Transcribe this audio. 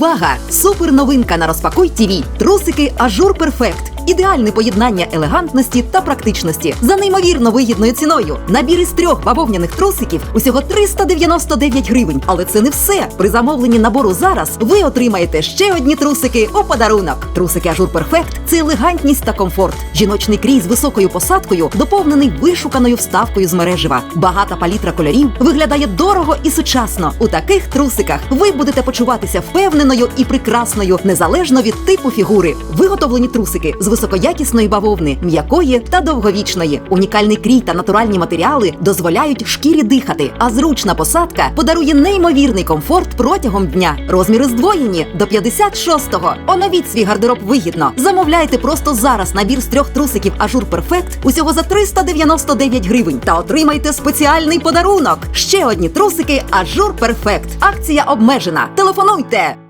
Увага! Супер новинка на розпакуй ТІВІ. Трусики Ажур Перфект. Ідеальне поєднання елегантності та практичності за неймовірно вигідною ціною. Набір із трьох бавовняних трусиків усього 399 гривень. Але це не все. При замовленні набору зараз ви отримаєте ще одні трусики у подарунок. Трусики Ажур Перфект це елегантність та комфорт. Жіночний крій з високою посадкою доповнений вишуканою вставкою з мережева. Багата палітра кольорів виглядає дорого і сучасно. У таких трусиках ви будете почуватися впевненою і прекрасною, незалежно від типу фігури. Виготовлені трусики з високоякісної бавовни, м'якої та довговічної. Унікальний крій та натуральні матеріали дозволяють шкірі дихати, а зручна посадка подарує неймовірний комфорт протягом дня. Розміри здвоєні до 56-го. Оновіть свій гардероб вигідно. Замовляйте просто зараз набір з трьох трусиків Ажур Перфект усього за 399 гривень та отримайте спеціальний подарунок. Ще одні трусики Ажур Перфект. Акція обмежена. Телефонуйте.